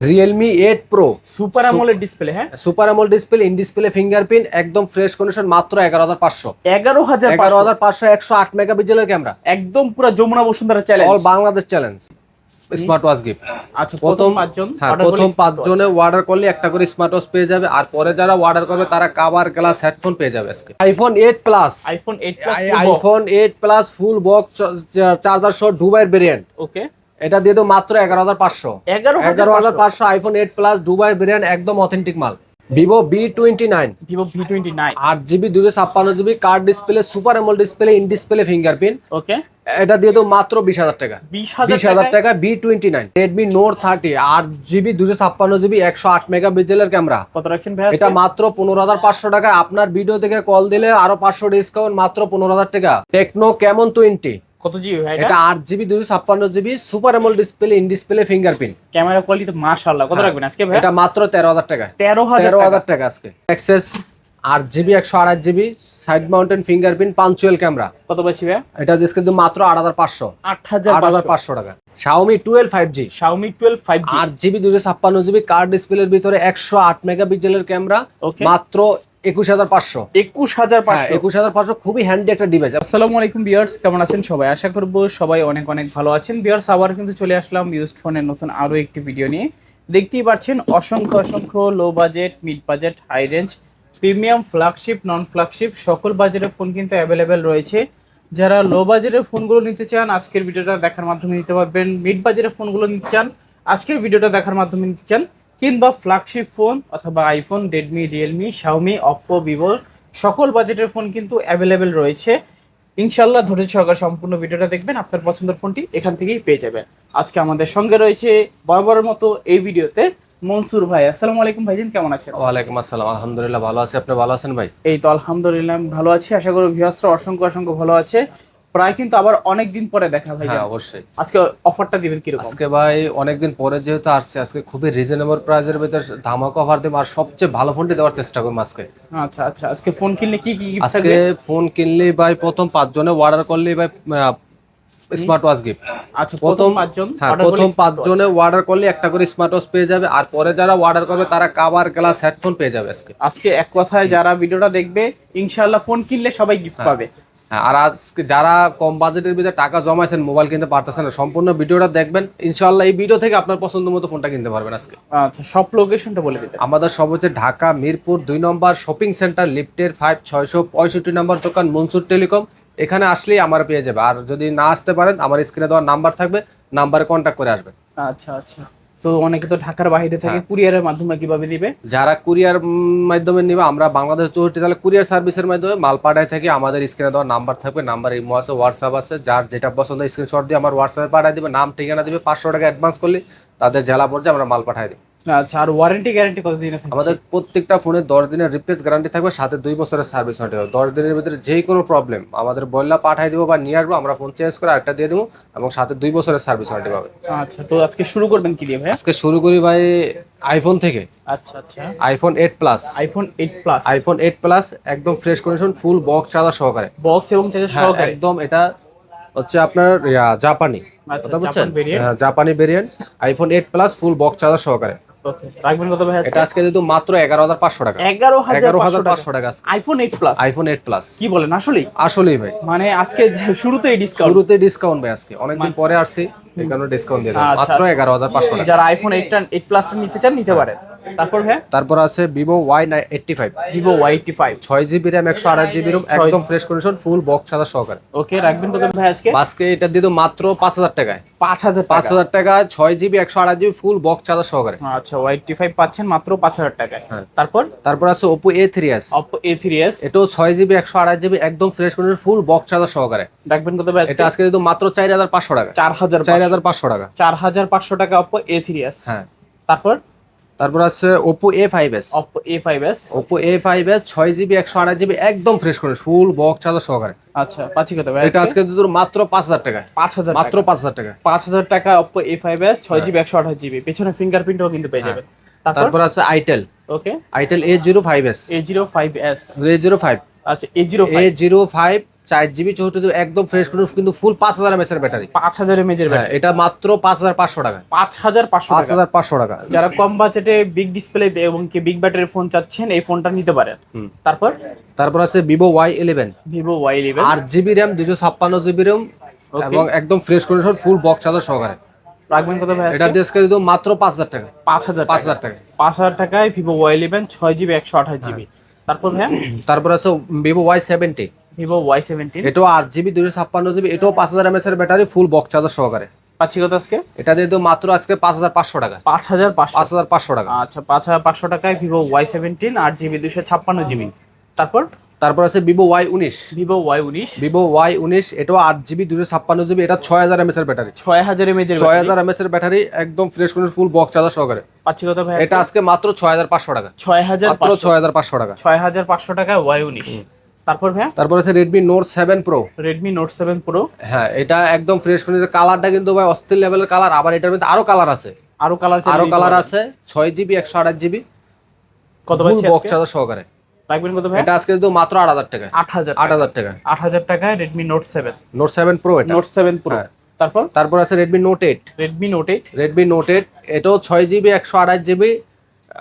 Realme eight pro super AMOLED display হ্যাঁ? Super AMOLED display in display fingerprint একদম fresh condition মাত্র এগারো হাজার পাঁচশো। এগারো হাজার এগারো হাজার পাঁচশো একশো আট মেগা মেগাপিক্সেলের ক্যামেরা একদম পুরো Jamuna Bashundhara challenge all Bangladesh challenge smart watch gift আচ্ছা প্রথম পাঁচজন হ্যাঁ প্রথম। পাঁচজনে অর্ডার করলে একটা করে স্মার্ট ওয়াচ পেয়ে যাবে আর পরে যারা অর্ডার করবে তারা কাভার গ্লাস হেডফোন পেয়ে যাবে আজকে। IPhone eight plus iPhone 8 plus iPhone eight plus full box charger সহ দুবাইয়ের ভেরিয়েন্ট ওকে এটা দিয়ে দেবো মাত্র এগারো হাজার পাঁচশো। এগারো হাজার পাঁচশো। IPhone eight plus Dubai variant একদম অথেন্টিক মাল। Vivo V twenty nine Vivo V twenty nine আট জিবি দুশো ছাপ্পান্ন GB card display super AMOLED display in display fingerprint okay এটা দিয়ে দেবো মাত্র বিশ হাজার টাকা। বিশ হাজার বিশ হাজার টাকা V twenty nine Redmi Note thirty আট জিবি দুশো ছাপ্পান্ন জিবি একশো আট মেগা পিক্সেলের ক্যামেরা কত রাখছেন ভাই এটা মাত্র পনেরো হাজার পাঁচশো টাকা আপনার ভিডিও থেকে কল দিলে আরও পাঁচশো ডিসকাউন্ট মাত্র পনেরো হাজার টাকা। টেকনো কেমন টোয়েন্টি কত জিবি ভাই এটা? আট জিবি দুশো ছাপ্পান্ন GB super AMOLED display in display fingerprint camera quality মাশাআল্লাহ। কত হ্যাঁ। রাখবেন আজকে ভাই? এটা মাত্র তেরো হাজার টাকা। তেরো হাজার তেরো টাকা। হাজার টাকা আজকে। এক্সেস আট জিবি একশো আড়াই GB side mountain fingerprint punctual camera কত বেশি ভাই? এটা দিস কিন্তু মাত্র আট হাজার পাঁচশো। আট হাজার আট হাজার পাঁচশো। টাকা। Five G Xiaomi twelve five G আট জিবি দুশো ছাপ্পান্ন জিবি কার্ড ডিসপ্লের ভিতরে একশো আট মেগা পিক্সেলের ক্যামেরা মাত্র একুশ হাজার পাঁচশো। একুশ হাজার হ্যাঁ পাঁচশো একুশ হাজার পাঁচশো খুবই হ্যান্ডি একটা ডিভাইস আসসালামু আলাইকুম বিয়ার্স কেমন আছেন সবাই? আশা করব সবাই অনেক অনেক ভালো আছেন। বিয়ার্স আবার কিন্তু চলে আসলাম ইউজড ফোনের নতুন আরও একটি ভিডিও নিয়ে। দেখতেই পাচ্ছেন অসংখ্য অসংখ্য low budget mid budget high range premium flagship non flagship সকল বাজেটের ফোন কিন্তু অ্যাভেলেবেল রয়েছে। যারা লো বাজেটের ফোনগুলো নিতে চান আজকের ভিডিওটা দেখার মাধ্যমে নিতে পারবেন। মিড বাজেটের ফোনগুলো নিতে চান আজকের ভিডিওটা দেখার মাধ্যমে নিতে চান কিংবা ফ্ল্যাগশিপ ফোন অথবা iPhone Redmi Realme Xiaomi Oppo Vivo সকল বাজেটের ফোন কিন্তু অ্যাভেলেবেল রয়েছে। ইনশাল্লাহ ধৈর্য সহকারে সম্পূর্ণ ভিডিওটা দেখবেন আপনার পছন্দের ফোনটি এখান থেকেই পেয়ে যাবেন। আজকে আমাদের সঙ্গে রয়েছে বরাবরের মতো এই ভিডিওতে মনসুর ভাই। আসসালামু আলাইকুম ভাইজান কেমন আছেন? ওয়ালাইকুম আসসালাম আলহামদুলিল্লাহ ভালো আছি। আপনি ভালো আছেন ভাই? এই তো আলহামদুলিল্লাহ আমি ভালো আছি। আশা করি ভিউয়ার্সরা অসংখ্য অসংখ্য ভালো আছে। প্রায় কিন্তু আবার অনেক দিন পরে দেখা ভাই হ্যাঁ অবশ্যই। আজকে অফারটা দিবেন কীরকম? আজকে ভাই অনেকদিন পরে যেহেতু আসছে আজকে খুবই রিজনেবল প্রাইসের ভিতর ধামাকা অফার দেবো আর সবচেয়ে ভালো ফোনটি দেওয়ার চেষ্টা করব আজকে। আচ্ছা আচ্ছা আজকে ফোন কিনলে কি কি আজকে ফোন কিনলেই ভাই প্রথম পাঁচজনে অর্ডার করলেই ভাই স্মার্ট ওয়াচ গিফট আচ্ছা প্রথম পাঁচজন হ্যাঁ প্রথম। পাঁচজনে অর্ডার করলে একটা করে স্মার্ট ওয়াচ পেয়ে যাবে আর পরে যারা অর্ডার করবে তারা কাভার গ্লাস হেডফোন পেয়ে যাবে আজকে। আজকে এক কথায় যারা ভিডিওটা দেখবে ইনশাআল্লাহ ফোন কিনলে সবাই গিফট পাবে। হ্যাঁ, আর আজকে যারা কম বাজেটের ভিতরে টাকা জমাইছেন মোবাইল কিনতে পারতেছেন না সম্পূর্ণ ভিডিওটা দেখবেন। ইনশাআল্লাহ এই ভিডিও থেকে আপনার পছন্দ মতো ফোনটা কিনতে পারবেন আজকে। আচ্ছা সব লোকেশনটা বলে দিতে। আমাদের সব হচ্ছে ঢাকা মিরপুর দুই নম্বর শপিং সেন্টার লিফটের ফাইভ ছয়শো পঁয়ষট্টি নম্বর দোকান মনসুর টেলিকম এখানে আসলেই আমার পেয়ে যাবে। আর যদি না আসতে পারেন আমার স্ক্রিনে দেওয়ার নাম্বার থাকবে নাম্বারে কন্ট্যাক্ট করে আসবেন। আচ্ছা আচ্ছা। তো অনেকে তো ঢাকার বাইরে থাকে কুরিয়ারের মাধ্যমে কীভাবে দিবে? যারা কুরিয়ার মাধ্যমে নিবে আমরা বাংলাদেশ চৌষট্টি তাহলে কুরিয়ার সার্ভিসের মাধ্যমে মাল পাঠায় থাকি আমাদের স্ক্রিনে দেওয়ার নাম্বার থাকবে নাম্বার ইমো আছে হোয়াটসঅ্যাপ আছে যার যেটা পছন্দ স্ক্রিনশট দিয়ে আমার হোয়াটসঅ্যাপে পাঠিয়ে দিবে নাম ঠিকানা দিবে পাঁচশো টাকা অ্যাডভান্স করলে তাদের জেলা পর্যায়ে আমরা মাল পাঠাই দিই আচ্ছা আর ওয়ারেন্টি গ্যারান্টি কত দিনে থাকছে আমাদের প্রত্যেকটা ফোনে দশ দিনের রিপ্লেস গ্যারান্টি থাকবে সাথে দুই বছরের সার্ভিস ওয়ারেন্টি হবে দশ দিনের ভিতরে যে কোনো প্রবলেম আমাদের বললা পাঠিয়ে দেবো বা নিয়ে আসব আমরা ফোন চেঞ্জ করে আরেকটা দিয়ে দেবো এবং সাথে দুই বছরের সার্ভিস ওয়ারেন্টি পাবে। আচ্ছা তো আজকে শুরু করবেন কি দিয়ে ভাই আজকে শুরু করি ভাই আইফোন থেকে। আচ্ছা আচ্ছা। IPhone eight plus iPhone 8 plus iPhone eight plus একদম fresh condition full box charger সহকারে। বক্স এবং চার্জার হ্যাঁ, সহকারে? একদম এটা হচ্ছে আপনার জাপানি জাপান ভেরিয়েন্ট হ্যাঁ, iPhone eight plus full box charger সহকারে। রাখবেন কত ভাই আজকে এটা আজকে যেহেতু মাত্র এগারো হাজার পাঁচশো টাকা। 11500 এগারো হাজার টাকা। পাঁচশো টাকা iPhone 8 plus iPhone eight plus কি বলেন আসলেই? আসলেই ভাই। মানে আজকে যে- শুরুতেই ডিসকাউন্ট শুরুতে ডিসকাউন্ট ভাই আজকে। অনেকদিন পরে আসছি। এই ডিসকাউন্ট দিয়ে দেবো। আচ্ছা, মাত্র আচ্ছা। এগারো হাজার পাঁচশো টাকা। যারা আইফোন 8 টা 8 প্লাস নিতে চান নিতে পারেন। তারপর ভাই তারপর আছে এইটটি ফাইভ ভিভো Y85 ছয় জিবি র্যাম একশো আঠাশ একদম fresh condition full box charger সহকারে। ওকে রাখবেন কত ভাই আজকে? আজকে এটা দিয়ে মাত্র পাঁচ হাজার টাকায়। 5000 পাঁচ টাকা। হাজার টাকা ছয় জিবি একশো আঠাশ জিবি ফুল বক্স সহকারে। আচ্ছা Y85 পাচ্ছেন মাত্র 5000 টাকায়। হ্যাঁ। তারপর? তারপর আছে থ্রি এস Oppo A3s এটাও ছয় জিবি একশো আঠাশ জিবি একদম fresh condition full box charger সহকারে। রাখবেন কত ভাই আজকে? এটা আজকে কিন্তু মাত্র চার হাজার পাঁচশো টাকা 4000 চার হাজার পাঁচশো টাকা। 4500 টাকা Oppo A3s হ্যাঁ। তারপর? তারপর আছে Oppo A5s Oppo A five S ছয় জিবি একশো আঠাশ জিবি একদম ফ্রেশ করে ফুল বক্স চার্জার সহকারে। আচ্ছা পাচ্ছি কত ভাই এটা আজকে? তোর মাত্র পাঁচ হাজার টাকা। 5000 মাত্র পাঁচ হাজার টাকা। 5000 টাকা Oppo A5s 6GB 128GB পেছনে ফিঙ্গারপ্রিন্টও কিন্তু পেয়ে হ্যাঁ। যাবেন। তারপর? আছে itel okay itel A zero five S A05s A zero five আচ্ছা A05 এ জিরো ফাইভ চার জিবি চৌষট্টি জিবি একদম ফ্রেশ কিন্তু ফুল পাঁচ হাজার এমএস এর ব্যাটারি পাঁচ হাজার এমএজের হ্যাঁ এটা মাত্র পাঁচ হাজার পাঁচশো টাকা। পাঁচ হাজার পাঁচশো পাঁচ হাজার পাঁচশো টাকা। যারা কম বাজেটে বিগ ডিসপ্লে এবং কি বিগ ব্যাটারির ফোন চাচ্ছেন এই ফোনটা নিতে পারেন। তারপর? তারপর আছে Vivo Y eleven Vivo Y eleven আট জিবি র্যাম দুশো ছাপ্পান্ন জিবি র্যাম এবং একদম fresh condition full box charger সহকারে। রাখবেন কত ভাই এটা ডিসকে দিত মাত্র পাঁচ হাজার টাকা। পাঁচ হাজার পাঁচ টাকা হাজার টাকা। পাঁচ হাজার টাকায় ভিভো ওয়াই ইলেভেন ছয় জিবি একশো আঠাশ জিবি তারপর ভাইয়া? তারপর আছে Vivo Y seventy Vivo Y seventeen এটাও আট জিবি দুশো ছাপ্পান্ন জিবি এটাও পাঁচ হাজার এমএস এর ব্যাটারি ফুল বক্স চার্জার সহকারে। পাচ্ছি কত আজকে? এটা দিয়ে তো মাত্র আজকে পাঁচ হাজার পাঁচশো টাকা। পাঁচ হাজার পাঁচ হাজার পাঁচশো টাকা। আচ্ছা পাঁচ হাজার পাঁচশো টাকায় ভিভো ওয়াই সেভেন্টিন আট জিবি দুশো ছাপ্পান্ন জিবি। তারপর? তারপর আছে ভিভো ওয়াই উনিশ। ভিভো ওয়াই উনিশ। ভিভো ওয়াই উনিশ এটাও আট জিবি দুশো ছাপ্পান্ন জিবি এটা ছয় হাজার এমএস এর ব্যাটারি। ছয় হাজার এমএজের ছয় হাজার এমএস এর ব্যাটারি একদম fresh condition full box charger সহকারে। পাচ্ছি কত ভাই এটা আজকে মাত্র ছয় হাজার পাঁচশো টাকা। ছয় হাজার ছয় হাজার পাঁচশো টাকা। ছয় হাজার পাঁচশো টাকায় ওয়াই উনিশ। তারপর ভাইয়া? তারপর আছে Redmi Note seven pro Redmi Note seven pro হ্যাঁ এটা একদম ফ্রেশ কন্ডিশন কালারটা কিন্তু ভাই অস্থির লেভেলের কালার আবার এটার মধ্যে আরও কালার আছে। আরও কালার আরও কালার আছে ছয় জিবি একশো আঠাশ জিবি কত ফুল পাচ্ছি বক্স? চার্জার সহকারে। রাখবেন কত ভাই এটা আজকে কিন্তু মাত্র আট হাজার টাকা আট হাজার আট হাজার টাকা। আট হাজার টাকায় Redmi Note seven Note seven pro এটা। নোট সেভেন প্রো হ্যাঁ। তারপর? তারপর আছে Redmi Note eight Redmi Note eight Redmi Note eight এটাও ছয় জিবি একশো আঠাশ জিবি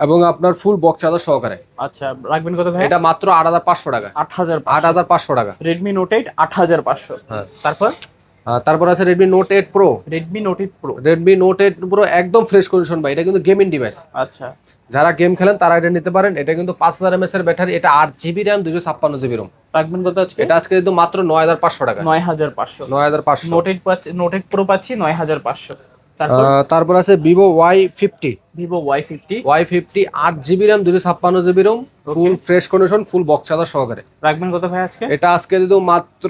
এবং আপনার ফুল বক্স চার্জার সহকারে। আচ্ছা রাখবেন কত ভাই? এটা মাত্র 8500 টাকা। 8000 8500 টাকা। Redmi Note 8 8500 হ্যাঁ। তারপর? তারপর আছে Redmi Note 8 Pro Redmi Note 8 Pro Redmi Note 8 Pro একদম ফ্রেশ কন্ডিশন ভাই এটা কিন্তু গেমিং ডিভাইস আচ্ছা। যারা গেম খেলেন তারা এটা নিতে পারেন। এটা কিন্তু 5000 mAh এর ব্যাটারি এটা 8 GB RAM 256 GB ROM রাখবেন কত আজকে? এটা আজকে কিন্তু মাত্র 9500 টাকা। 9500 9500 Note 8 Note 8 Pro পাচ্ছি 9500 তারপর? আছে Vivo Y fifty Vivo Y fifty Y fifty আট জিবি র্যাম দুশো ছাপ্পান্ন GB ROM full fresh condition full box সাদা সহকারে। রাখবেন কত ভাই আজকে? এটা আজকে দিত মাত্র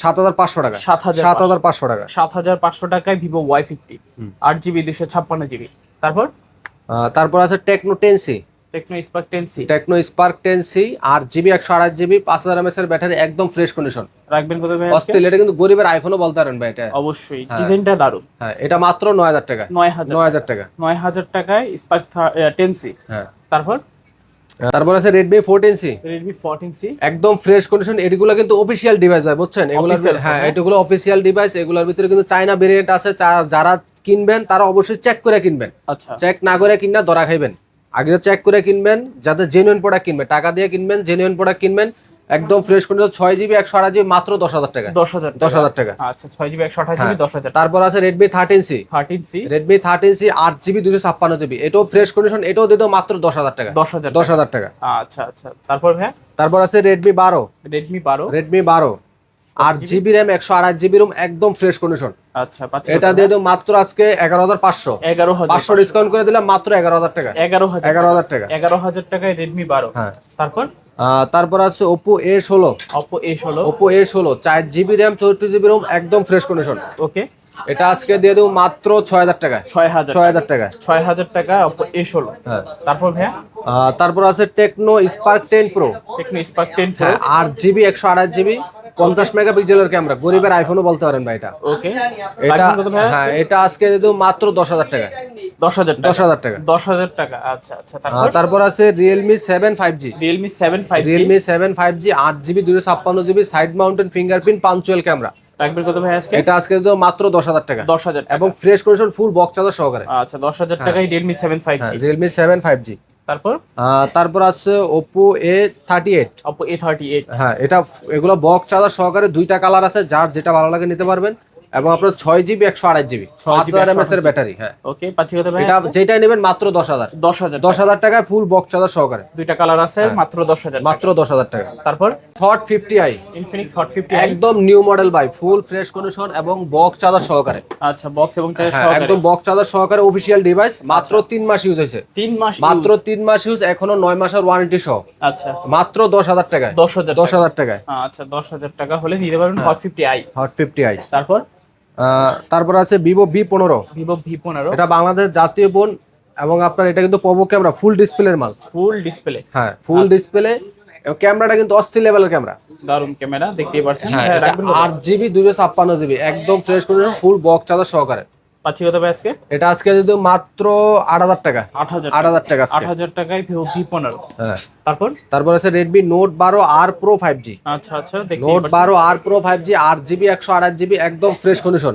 সাত হাজার পাঁচশো টাকা। সাত হাজার সাত হাজার পাঁচশো টাকা। সাত হাজার পাঁচশো টাকায় ভিভো ওয়াই ফিফটি। আট জিবি দুশো ছাপ্পান্ন জিবি। তারপর? তারপর আছে Tecno ten C Tecno Spark ten Tecno Spark ten C আট জিবি একশো আঠাশ জিবি পাঁচ হাজার এমএস এর ব্যাটারি একদম ফ্রেশ কন্ডিশন রাখবেন কত ভাই আজকে? এটা কিন্তু গরিবের আইফোনও বলতে পারেন ভাই এটা। অবশ্যই হ্যাঁ। ডিজাইনটা দারুণ। হ্যাঁ এটা মাত্র নয় হাজার টাকা। নয় হাজার নয় হাজার টাকা। নয় হাজার টাকায় স্পার্ক হ্যাঁ। তারপর? তারপর আছে Redmi fourteen C Redmi fourteen C একদম ফ্রেশ কন্ডিশন এগুলো কিন্তু অফিসিয়াল ডিভাইস হয় বুঝছেন? এগুলো হ্যাঁ? এগুলো অফিসিয়াল ডিভাইস এগুলোর ভিতরে কিন্তু চাইনা ভেরিয়েন্ট আছে যারা কিনবেন তারা অবশ্যই চেক করে কিনবেন। আচ্ছা। চেক না করে কিনা ধরা খাইবেন। আগে চেক করে কিনবেন যাতে জেনুইন প্রোডাক্ট কিনবেন। টাকা দিয়ে কিনবেন জেনুইন প্রোডাক্ট কিনবেন একদম ফ্রেশ কন্ডিশন ছয় জিবি একশো আঠাশ জিবি মাত্র দশ হাজার টাকা। দশ হাজার দশ হাজার টাকা। আচ্ছা ছয় জিবি একশো আঠাশ জিবি হ্যাঁ। দশ হাজার তারপর আছে Redmi thirteen C thirteen C Redmi thirteen C আট জিবি দুশো ছাপ্পান্ন জিবি এটাও ফ্রেশ কন্ডিশন এটাও দিত মাত্র দশ হাজার টাকা। দশ হাজার দশ হাজার টাকা। আচ্ছা আচ্ছা। তারপর হ্যাঁ? তারপর আছে রেডমি বারো রেডমি বারো রেডমি বারো আট জিবি র্যাম একশো আঠাশ জিবি রুম একদম ফ্রেশ কন্ডিশন আচ্ছা এটা দিয়ে দেবো মাত্র আজকে এগারো হাজার পাঁচশো। এগারো হাজার পাঁচশো ডিসকাউন্ট করে দিলাম মাত্র এগারো হাজার টাকা। এগারো হাজার এগারো হাজার টাকা। এগারো হাজার টাকায় রেডমি বারো। হ্যাঁ। তারপর? তারপর আছে ওপো এ ষোলো। অপো এ ষোলো। ওপো এ ষোলো চার জিবি র্যাম চৌষট্টি জিবি রুম একদম ফ্রেশ কন্ডিশন ওকে এটা আজকে দিয়ে দেবো মাত্র ছয় হাজার টাকা ছয় হাজার। ছয় হাজার টাকা ছয় হাজার টাকা এ ষোলো। হ্যাঁ। তারপর ভাইয়া? তারপর আছে Tecno Spark ten pro Tecno Spark ten হ্যাঁ আট জিবি একশো আঠাশ জিবি পঞ্চাশ মেগাপিক্সেলের ক্যামেরা। গরিবের আইফোনও বলতে পারেন ভাই এটা। ওকে। এটা হ্যাঁ এটা আজকে দেবো মাত্র দশ হাজার টাকা। দশ হাজার দশ টাকা হাজার টাকা। দশ হাজার টাকা আচ্ছা আচ্ছা। তারপর? তারপর আছে five G Realme seven five G আট জিবি দুশো ছাপ্পান্ন GB side mountain fingerprint punctual camera রাখবেন কত ভাই আজকে? এটা আজকে দেবো মাত্র দশ হাজার টাকা। দশ হাজার এবং fresh condition full box charger সহকারে। আচ্ছা দশ হাজার টাকায় রিয়েলমি সেভেন ফাইভ হ্যাঁ G Realme seven five G তারপর? তারপর আছে Oppo A thirty eight Oppo A thirty eight হ্যাঁ এটা এগুলো বক্স চার্জার সহকারে দুইটা কালার আছে যার যেটা ভালো লাগে নিতে পারবেন। এবং আপনার ছয় জিবি একশো আড়াই জিবি 6 পাঁচ হাজার এমএস এর ব্যাটারি হ্যাঁ। ওকে পাচ্ছি কত ভাই? এটা যেটা নেবেন মাত্র দশ হাজার। দশ হাজার দশ হাজার টাকায় ফুল বক্স চার্জার সহকারে। দুইটা কালার আছে হ্যাঁ। মাত্র দশ হাজার মাত্র দশ হাজার টাকা। তারপর? Hot fifty i Infinix Hot fifty একদম new model by full fresh condition এবং বক্স চার্জার সহকারে। আচ্ছা বক্স এবং চার্জার হ্যাঁ, একদম বক্স চার্জার সহকারে অফিসিয়াল ডিভাইস মাত্র তিন মাস ইউজ হয়েছে। তিন মাস মাত্র তিন মাস ইউজ এখনও নয় মাসের ওয়ারেন্টি সহ। আচ্ছা। মাত্র দশ হাজার টাকায়। দশ হাজার দশ হাজার টাকায়। আচ্ছা দশ হাজার টাকা হলে নিতে পারবেন Hot fifty i Hot fifty i তারপর? তারপর আছে ভিভো ভি পনেরো। ভিভো ভি পনেরো। এটা বাংলাদেশ জাতীয় বোন এবং আপনার এটা কিন্তু পবো ক্যামেরা ফুল ডিসপ্লের মাল। ফুল ডিসপ্লে হ্যাঁ ফুল ডিসপ্লে ক্যামেরাটা কিন্তু অস্থির লেভেলের ক্যামেরা দারুণ ক্যামেরা দেখতেই পারছেন। হ্যাঁ হ্যাঁ? আট জিবি দুশো ছাপ্পান্ন জিবি একদম ফ্রেশ করে ফুল বক্স চার্জার সহকারে। পাচ্ছি কত ভাই আজকে? এটা আজকে যদি মাত্র আট হাজার টাকা। আট হাজার আট হাজার টাকা আট হাজার টাকায় ভি পনেরো। হ্যাঁ। তারপর? তারপর আছে রেডমি নোট বারো আর প্রো ফাইভ জি আচ্ছা আচ্ছা নোট বারো আর প্রো ফাইভ জি আট জিবি একশো আঠাশ জিবি একদম fresh condition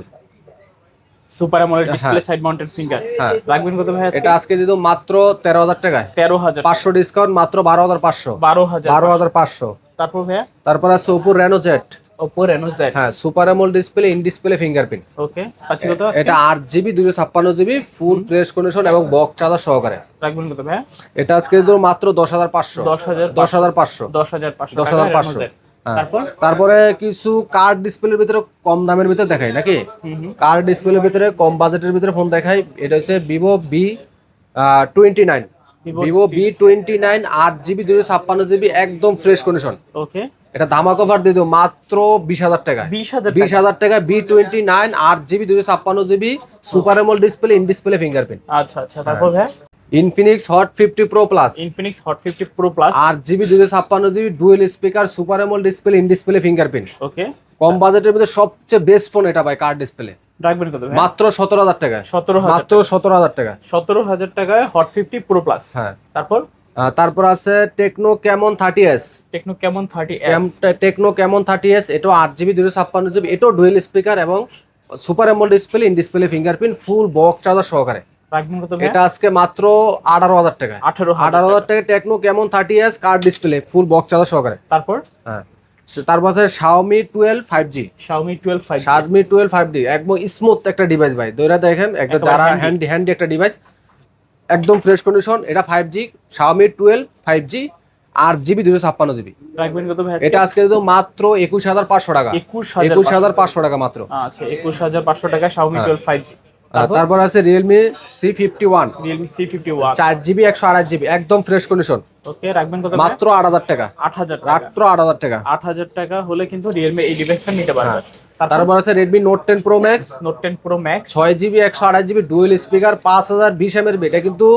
super AMOLED display. Side mounted finger হ্যাঁ। রাখবেন কত ভাই আজকে? এটা আজকে দিত মাত্র তেরো হাজার টাকায়। তেরো হাজার পাঁচশো ডিসকাউন্ট মাত্র বারো হাজার পাঁচশো। বারো হাজার বারো হাজার পাঁচশো। তারপর ভাইয়া? তারপর আছে Oppo Reno Z Oppo Reno Z হ্যাঁ super AMOLED display in display fingerprint okay পাচ্ছি কত এটা আট জিবি দুশো ছাপ্পান্ন জিবি ফুল ফ্রেশ কন্ডিশন এবং বক্স চার্জার সহকারে। রাখবেন কত ভাইয়া? এটা আজকে দিত মাত্র দশ হাজার পাঁচশো। দশ হাজার দশ হাজার পাঁচশো। দশ হাজার দশ হাজার পাঁচশো। হ্যাঁ। তারপর? তারপরে কিছু কার্ড ডিসপ্লের ভিতরে কম দামের ভিতরে দেখাই নাকি? কার্ড ডিসপ্লের ভিতরে কম বাজেটের ভিতরে ফোন দেখাই। এটা হচ্ছে Vivo V twenty nine Vivo V twenty nine আট জিবি দুশো ছাপ্পান্ন জিবি একদম ফ্রেশ কন্ডিশন ওকে এটা ধামাক অফার দিয়ে দেবো মাত্র বিশ হাজার টাকা বিশ হাজার বিশ হাজার টাকা বি টোয়েন্টি নাইন আট জিবি দুশো ছাপ্পান্ন GB super AMOLED display in display fingerprint আচ্ছা আচ্ছা তারপর Infinix Hot fifty pro plus Infinix Hot fifty pro plus আট জিবি দুশো ছাপ্পান্ন GB dual speaker super AMOLED display in display fingerprint okay কম বাজেটের মধ্যে সবচেয়ে বেস্ট ফোন এটা ভাই কার্ড ডিসপ্লে রাখবেন কত ভাই? মাত্র সতেরো হাজার টাকা সতেরো মাত্র সতেরো হাজার টাকা সতেরো হাজার টাকায় হট ফিফটি প্রো প্লাস হ্যাঁ। তারপর? তারপর আছে Tecno Camon thirty S Tecno Camon thirty Tecno Camon thirty S এটাও আট জিবি দুশো ছাপ্পান্ন জিবি এটাও ডুয়েল স্পিকার এবং super AMOLED display in display fingerprint full box charger সহকারে। এটা আজকে মাত্র আঠারো হাজার টাকা আঠারো হাজার আঠারো হাজার টাকা। Tecno Camon thirty S card display full box charger সহকারে। তারপর? হ্যাঁ। তারপর আছে Xiaomi twelve five G Xiaomi twelve five Xiaomi twelve five G একদম স্মুথ একটা ডিভাইস ভাই। দইরা দেখেন একটা যারা। হ্যান্ডি হ্যান্ডি একটা ডিভাইস একদম ফ্রেশ কন্ডিশন এটা five G Xiaomi twelve five G আট জিবি দুশো ছাপ্পান্ন জিবি এটা আজকে তো মাত্র একুশ হাজার পাঁচশো টাকা। একুশ হাজার পাঁচশো টাকা। মাত্র। আচ্ছা একুশ হাজার পাঁচশো টাকা শাওমি। টুয়েলভ ফাইভ জি তারপর? আছে Realme C fifty one Realme C fifty one চার জিবি একশো আঠাশ জিবি একদম ফ্রেশ কন্ডিশন ওকে রাখবেন কত মাত্র আট হাজার টাকা। আট হাজার টাকা। মাত্র আট হাজার টাকা। আট হাজার টাকা হলে কিন্তু রিয়েলমি এই ডিভাইসটা নিতে পারবে তারপর? তারপর আছে Redmi note ten pro max note ten pro max ছয় জিবি একশো আঠাশ জিবি ডুয়েল স্পিকার পাঁচ হাজার বিশ এম এর এটা কিন্তু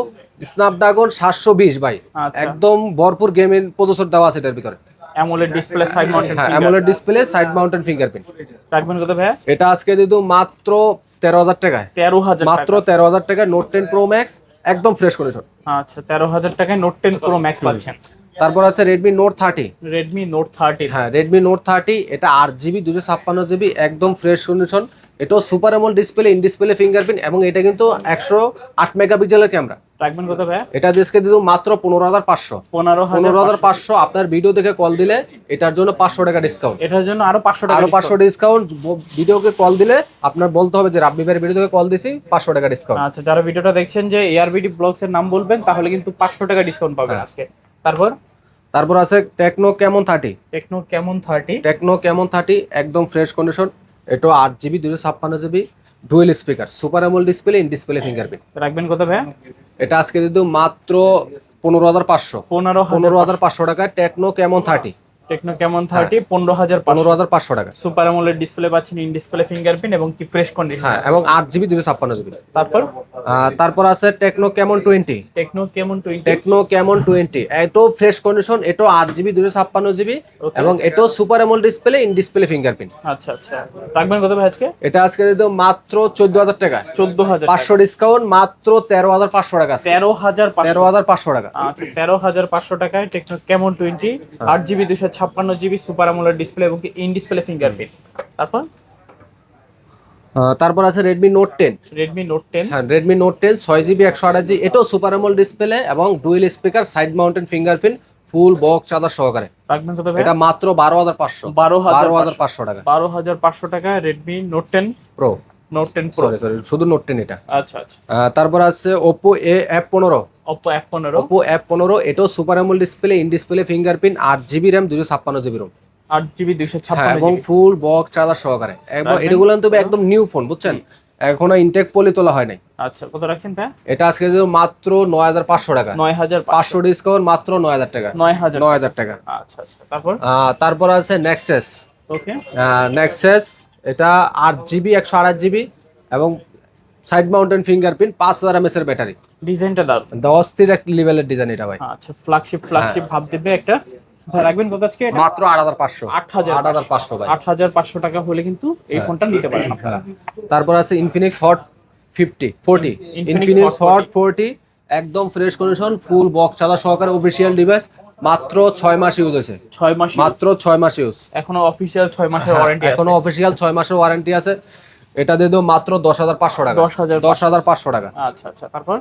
স্ন্যাপড্রাগন সাতশো বিশ ভাই। আচ্ছা। একদম ভরপুর গেমিং প্রসেসর দেওয়া আছে এটার ভিতরে। অ্যামোলেড ডিসপ্লে সাইড মাউন্টেড হ্যাঁ AMOLED display side mounted fingerprint রাখবেন কত ভাই এটা আজকে দিয়ে দেবো মাত্র তেরো হাজার টাকায়। তেরো হাজার মাত্র তেরো হাজার টাকায় নোট টেন প্রো ম্যাক্স একদম ফ্রেশ কন্ডিশন আচ্ছা তেরো হাজার টাকায় নোট টেন প্রো ম্যাক্স পাচ্ছেন। তারপর আছে Redmi note thirty Redmi note thirteen হ্যাঁ রেডমি নোট থার্টি এটা আট জিবি দুশো ছাপ্পান্ন জিবি একদম ফ্রেশ কন্ডিশন এটাও super AMOLED display in display fingerprint এবং এটা কিন্তু একশো আট মেগাপিক্সেলের ক্যামেরা রাখবেন কত ভাই এটা দেশকে দিল মাত্র পনেরো হাজার পাঁচশো। পনেরো পনেরো হাজার পাঁচশো। আপনার ভিডিও দেখে কল দিলে এটার জন্য পাঁচশো টাকা ডিসকাউন্ট এটার জন্য আরও পাঁচশো টাকা আরও পাঁচশো ডিসকাউন্ট ভিডিওকে কল দিলে আপনার বলতে হবে যে রাব্বি ভাইয়ের ভিডিও থেকে কল দিছি পাঁচশো টাকা ডিসকাউন্ট আচ্ছা যারা ভিডিওটা দেখছেন যে এআরবিডি ব্লগস এর নাম বলবেন তাহলে কিন্তু পাঁচশো টাকা ডিসকাউন্ট পাবেন হ্যাঁ। আজকে। তারপর? তারপর আছে Tecno Camon thirty? Tecno Camon thirty? Tecno Camon thirty? একদম ফ্রেশ কন্ডিশন এটা আট জিবি দুশো ছাপ্পান্ন GB dual speaker super AMOLED display in display fingerprint রাখবেন কত ভাই এটা আজকে দিদি মাত্র পনেরো হাজার পাঁচশো। পনেরো পনেরো হাজার হাজার পাঁচশো টাকায় techno Camon thirty? Tecno Camon thirty পনেরো হাজার পনেরো হাজার পাঁচশো টাকা। সুপার অ্যামোলেড ডিসপ্লে পাচ্ছেন ইন ডিসপ্লে ফিঙ্গারপ্রিন্ট এবং কি ফ্রেশ কন্ডিশন হ্যাঁ এবং আট জিবি দুশো ছাপ্পান্ন জিবি তারপর? তারপর আছে Tecno Camon twenty Tecno Camon twenty Tecno Camon twenty এটাও ফ্রেশ কন্ডিশন এটাও আট জিবি দুশো ছাপ্পান্ন জিবি এবং এটাও super AMOLED display in display fingerprint আচ্ছা আচ্ছা। রাখবেন কত ভাই আজকে? এটা আজকে দিদি মাত্র চোদ্দ হাজার টাকা। চোদ্দ হাজার পাঁচশো ডিসকাউন্ট মাত্র তেরো হাজার পাঁচশো টাকা তেরো হাজার তেরো হাজার পাঁচশো টাকা। আচ্ছা তেরো হাজার পাঁচশো টাকায় টেকনো কেমন টোয়েন্টি আট জিবি দুশো ছাপ্পান্ন জিবি সুপার অ্যামোলেড ডিসপ্লে এবং ইন ডিসপ্লে ফিঙ্গারপ্রিন্ট। তারপর? তারপর আছে Redmi note ten Redmi note ten হ্যাঁ রেডমি নোট টেন ছয় জিবি একশো আঠাশ জি এটাও সুপার এমল ডিসপ্লে এবং dual speaker side mounted fingerprint full box charger সহকারে। রাখবেন কত এটা মাত্র বারো হাজার পাঁচশো। বারো হাজার বারো হাজার পাঁচশো। টাকা। বারো হাজার পাঁচশো টাকা Redmi note ten pro note ten pro sorry sorry শুধু নোট টেন এটা। আচ্ছা আচ্ছা। তারপর আছে ওপো এ অ্যাপ পনেরো। অপো এফ পনেরো। ওপো অ্যাপ পনেরো এটাও super AMOLED display in display fingerprint আট জিবি র্যাম দুশো ছাপ্পান্ন জিবি রোম আট জিবি দুশো হ্যাঁ ছাপ্পান্ন এবং ফুল বক্স চার্জার সহকারে? এগুলো তো একদম নিউ ফোন বুঝছেন? এখনও ইনটেক পলি তোলা হয় নাই। আচ্ছা কত রাখছেন ভাই? এটা আজকে দিল মাত্র নয় হাজার পাঁচশো টাকা। নয় হাজার পাঁচশো। পাঁচশো ডিসকাউন্ট মাত্র নয় হাজার টাকা। নয় হাজার। নয় হাজার টাকা। আচ্ছা আচ্ছা তারপর? তারপর আছে নেক্সেস ওকে নেক্সেস এটা আট জিবি একশো আঠাশ জিবি এবং সাইড মাউন্টেন ফিঙ্গারপ্রিন্ট পাঁচ হাজার এমএস এর ব্যাটারি ডিজাইনটা দারুণ অস্থির একটা লেভেলের ডিজাইন এটা ভাই। আচ্ছা ফ্ল্যাগশিপ ফ্ল্যাগশিপ ভাব দেবে একটা। রাখবেন কত আজকে এটা? মাত্র আট হাজার পাঁচশো। আট হাজার আট হাজার পাঁচশো। ভাই। আট হাজার পাঁচশো টাকা হলে কিন্তু এই ফোনটা নিতে পারেন হ্যাঁ। তারপর আছে Infinix hot fifty forty Infinix hot forty একদম ফ্রেশ কন্ডিশন ফুল বক্স চালা সহকারে অফিসিয়াল ডিভাইস মাত্র ছয় মাস ইউজ হয়েছে। ছয় মাস মাত্র ছয় মাস ইউজ এখনও অফিসিয়াল ছয় মাসের ওয়ারেন্টি এখনও অফিসিয়াল ছয় মাসের ওয়ারেন্টি আছে। এটা দিয়ে দেবো মাত্র দশ হাজার পাঁচশো টাকা। দশ হাজার দশ হাজার পাঁচশো টাকা। আচ্ছা আচ্ছা। তারপর?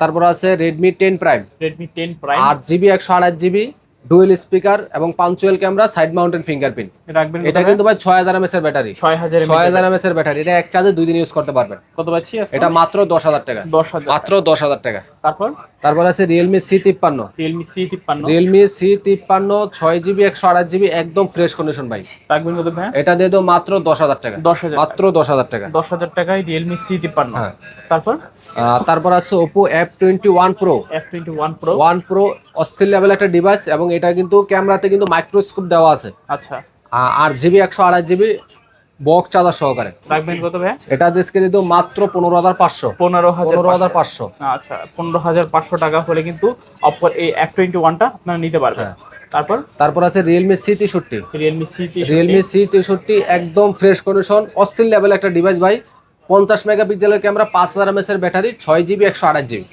তারপর আছে Redmi ten prime Redmi ten prime আট জিবি একশো আঠাশ জিবি ডুয়েল স্পিকার এবং punch hole camera side mounted fingerprint. রাখবেন এটা কিন্তু ভাই ছয় হাজার এমএস এর ব্যাটারি। ছয় হাজার ছয় হাজার এমএস এর ব্যাটারি। এটা এক চার্জে দুই দিন ইউজ করতে পারবেন। কত পাচ্ছি? এটা মাত্র দশ হাজার টাকা। দশ হাজার মাত্র দশ হাজার টাকা। তারপর? তারপর আছে রিয়েলমি সি তিপ্পান্ন। রিয়েলমি সি তিপ্পান্ন। রিয়েলমি সি তিপ্পান্ন ছয় জিবি একশো আঠাশ জিবি একদম ফ্রেশ কন্ডিশন ভাই। রাখবেন কত ভাই? এটা দিয়ে দেবো মাত্র দশ হাজার টাকা। দশ হাজার মাত্র দশ হাজার টাকা। দশ হাজার টাকায় রিয়েলমি সি তিপ্পান্ন। হ্যাঁ। তারপর? তারপর আছে Oppo F twenty one pro F twenty অস্থির লেভেল একটা ডিভাইস এবং এটা কিন্তু ক্যামেরাতে কিন্তু মাইক্রোস্কোপ দেওয়া আছে। আচ্ছা। আর জিবি একশো আড়াই জিবি বক্স চার্জার সহকারে। রাখবেন কত ভাই এটা দেশকে দিত মাত্র পনেরো হাজার পাঁচশো। পনেরো হাজার পনেরো হাজার পাঁচশো। আচ্ছা পনেরো হাজার পাঁচশো টাকা হলে কিন্তু অপর এই এফ টোয়েন্টি ওয়ানটা আপনারা নিতে পারবেন। হ্যাঁ। তারপর? তারপর আছে রিয়েলমি সি তেষট্টি। রিয়েলমি সি রিয়েলমি সি তেষট্টি একদম ফ্রেশ কন্ডিশন অস্থির লেভেল একটা ডিভাইস ভাই। পঞ্চাশ মেগাপিক্সেলের ক্যামেরা পাঁচ হাজার এমএস এর ব্যাটারি ছয় জিবি একশো আঠাশ জিবি।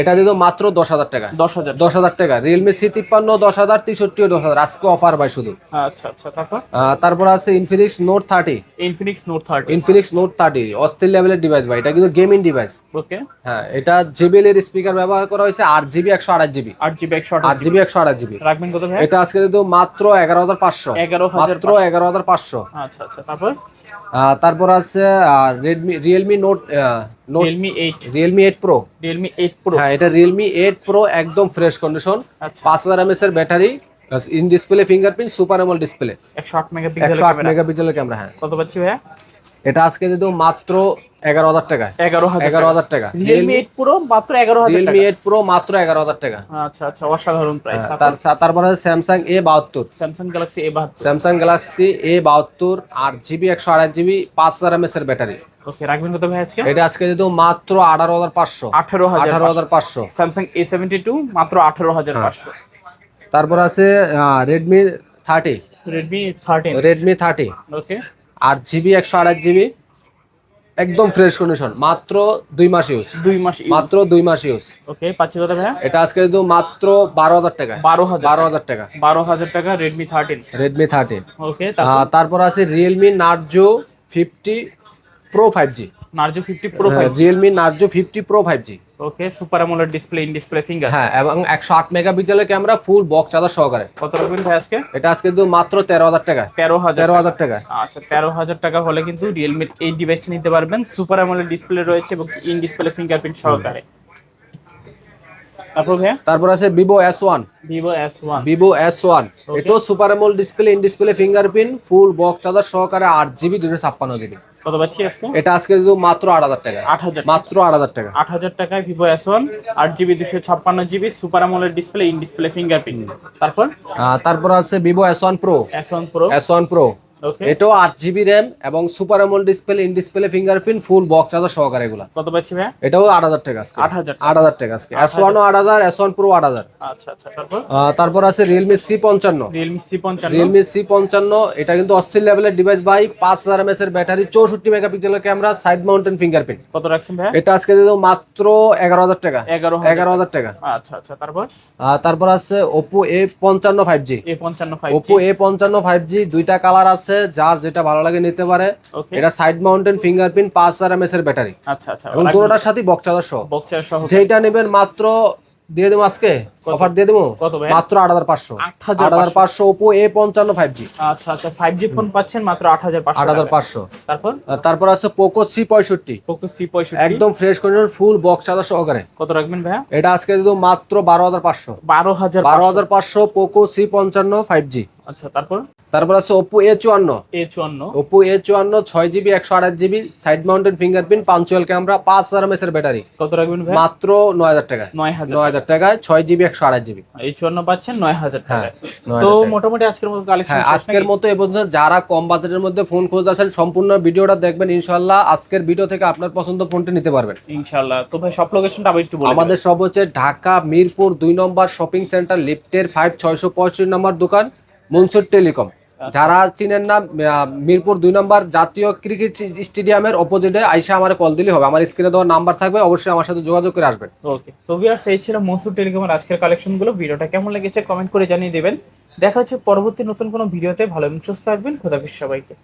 এটা দিত মাত্র দশ হাজার টাকা। দশ হাজার দশ হাজার টাকা। রিয়েলমি সি তিপ্পান্ন দশ হাজার তেষট্টিও দশ হাজার। আজকে অফার ভাই শুধু। আচ্ছা আচ্ছা তারপর? তারপর আছে Infinix note thirty Infinix note thirty Infinix note thirty অস্থির লেভেলের ডিভাইস ভাই। এটা কিন্তু গেমিং ডিভাইস ওকে হ্যাঁ এটা জেবিএল এর স্পিকার ব্যবহার করা হয়েছে আট জিবি একশো আঠাশ জিবি। আট জিবি একশো আট জিবি একশো আঠাশ জিবি। রাখবেন কত এটা আজকে কিন্তু মাত্র এগারো হাজার পাঁচশো। এগারো হাজার মাত্র এগারো হাজার পাঁচশো। আচ্ছা আচ্ছা তারপর? তারপর আছে Redmi Realme note Realme eight Realme eight pro Realme eight pro হ্যাঁ এটা রিয়েলমি এইট প্রো একদম ফ্রেশ কন্ডিশন আচ্ছা। পাঁচ হাজার এমএস এর battery in display fingerprint super AMOLED display একশো আট মেগাপিক্সেল ক্যামেরা হ্যাঁ। কত পাচ্ছি ভাইয়া? এটা আজকে যদি মাত্র এগারো হাজার টাকা। এগারো এগারো হাজার টাকা। রিয়েলমি এইট প্রো মাত্র এগারো হাজার রিয়েলমি এইট প্রো মাত্র এগারো হাজার টাকা। আচ্ছা আচ্ছা অসাধারণ প্রাইস হ্যাঁ, তার তারপরে আছে স্যামসাং এ বাহাত্তর। স্যামসাং গ্যালাক্সি এ বাহাত্তর। স্যামসাং গ্যালাক্সি এ বাহাত্তর আট জিবি একশো আঠাশ জিবি পাঁচ হাজার এমএস এর ব্যাটারি ওকে রাখবেন কত ভাই আজকে? এটা আজকে দিত মাত্র আঠারো হাজার পাঁচশো। আঠারো হাজার আঠারো হাজার পাঁচশো। স্যামসাং এ সেভেন্টি টু মাত্র আঠারো হাজার হ্যাঁ। পাঁচশো তারপর আছে Redmi thirty Redmi thirteen Redmi thirty okay আট জিবি একশো আঠাশ জিবি একদম ফ্রেশ কন্ডিশন মাত্র দুই মাস ইউজ দুই মাস মাত্র দুই মাস ইউজ ওকে পাচ্ছি কথা ভাইয়া? এটা আজকে কিন্তু মাত্র বারো হাজার টাকা। বারো হাজার বারো হাজার টাকা। বারো হাজার টাকা Redmi thirteen Redmi thirteen okay তারপর? আছে Realme Narzo fifty pro five G Narzo fifty pro five Realme Narzo fifty pro five G okay super AMOLED display in display finger হ্যাঁ এবং একশো আট মেগাপিক্সেলের ক্যামেরা ফুল বক্স চার্জার সহকারে। কত রাখবেন ভাই আজকে? এটা আজকে কিন্তু মাত্র তেরো হাজার টাকা। তেরো হাজার তেরো হাজার টাকা। আচ্ছা তেরো হাজার টাকা হলে কিন্তু রিয়েলমির এই ডিভাইসটা নিতে পারবেন। সুপার অ্যামোলেড ডিসপ্লে রয়েছে এবং ইন ডিসপ্লে ফিঙ্গারপ্রিন্ট সহকারে। তারপর ভাইয়া? তারপর আছে Vivo S one Vivo S one এটাও super AMOLED display in display fingerprint full box charger সহকারে আট জিবি দুশো ছাপ্পান্ন জিবি কত পাচ্ছি আজকে? এটা আজকে কিন্তু মাত্র আট হাজার টাকা। আট হাজার মাত্র আট হাজার টাকা। আট হাজার টাকায় ভিভো এস ওয়ান আট জিবি দুশো ছাপ্পান্ন GB super AMOLED display in display fingerprint তারপর? তারপর আছে Vivo S one pro S one pro one এটাও আট জিবি র্যাম এবং super AMOLED display in display fingerprint full box charger সহকারে এগুলা। কত পাচ্ছি এটাও আট হাজার টাকা আজকে। আট হাজার আট হাজার টাকা আজকে। এস ওয়ানও আট হাজার এস ওয়ান প্রো আট হাজার। আচ্ছা আচ্ছা তারপর? তারপর আছে রিয়েলমি সি পঞ্চান্ন। রিয়েলমি সি পঞ্চান্ন। রিয়েলমি সি পঞ্চান্ন এটা কিন্তু অস্থির লেভেলের ডিভাইস ভাই। পাঁচ হাজার এমএস এর ব্যাটারি চৌষট্টি মেগাপিক্সেলের ক্যামেরা সাইড মাউন্টেন ফিঙ্গারপ্রিন্ট কত রাখছেন এটা আজকে দিয়ে মাত্র এগারো হাজার টাকা। এগারো এগারো হাজার টাকা। আচ্ছা আচ্ছা তারপর? তারপর আছে ওপো এ পঞ্চান্ন ফাইভ জি এ পঞ্চান্ন ফাইভ ওপো এ পঞ্চান্ন ফাইভ জি দুইটা কালার আছে। যার যেটা ভালো লাগে নিতে পারে। এটা সাইড মাউন্টেন ফিঙ্গারপ্রিন্ট পাঁচ হাজার এমএস এর ব্যাটারি আচ্ছা আচ্ছা। এবং দুটোটার সাথে বক্সাদার সহ। বক্সাদার সহ। যেটা নেবেন মাত্র দিয়ে দেবো আজকে। অফার দিয়ে দেবো? কত ভাই? মাত্র আট হাজার পাঁচশো। আট হাজার পাঁচশো। ওপো এ পঞ্চান্ন ফাইভ জি আচ্ছা আচ্ছা ফাইভ জি ফোন পাচ্ছেন মাত্র আট হাজার পাঁচশো আট হাজার পাঁচশো। তারপর? তারপর আছে পোকো সি পঁয়ষট্টি। পোকো সি পঁয়ষট্টি। একদম fresh condition full box charger সহকারে কত রাখবেন ভাইয়া? এটা আজকে দিত মাত্র বারো হাজার পাঁচশো। বারো হাজার বারো হাজার পাঁচশো পোকো সি পঞ্চান্ন ফাইভ জি আচ্ছা তারপর? তারপর আছে ওপো এ চুয়ান্ন। এ চুয়ান্ন। ওপো এ চুয়ান্ন ছয় জিবি একশো আঠাশ GB side mounted fingerprint punch hole camera পাঁচ হাজার এমএস এর ব্যাটারি কত রাখবেন মাত্র নয় হাজার টাকা নয় হাজার নয় হাজার টাকায় ছয় জিবি একশো আঠাশ জিবি এই চুয়ান্ন পাচ্ছেন নয় হাজার টাকা তো মোটামুটি আজকের মতো কালেকশন হ্যাঁ আজকের মতো এবং যারা কম বাজেটের মধ্যে ফোন খুঁজতেছেন সম্পূর্ণ ভিডিওটা দেখবেন ইনশাল্লাহ আজকের ভিডিও থেকে আপনার পছন্দ ফোনটি নিতে পারবেন। ইনশাল্লাহ তো ভাই সব লোকেশনটা আবার একটু আমাদের সব হচ্ছে ঢাকা মিরপুর দুই নম্বর শপিং সেন্টার লিফটের ফাইভ ছয়শো পঁয়ষট্টি নম্বর দোকান মনসুর টেলিকম যারা চিনেন না মিরপুর দুই নম্বর জাতীয় ক্রিকেট স্টেডিয়ামের অপোজিটে আইসা আমার কল দিলে হবে। আমার স্ক্রিনে দেওয়ার নাম্বার থাকবে অবশ্যই আমার সাথে যোগাযোগ করে আসবেন। ওকে তো ভিউয়ার্স এই ছিল মনসুর টেলিকমের আজকের কালেকশনগুলো ভিডিওটা কেমন লেগেছে কমেন্ট করে জানিয়ে দেবেন। দেখা হচ্ছে পরবর্তী নতুন কোনো ভিডিওতে। ভালো এবং সুস্থ থাকবেন। খোদাফিস সবাইকে।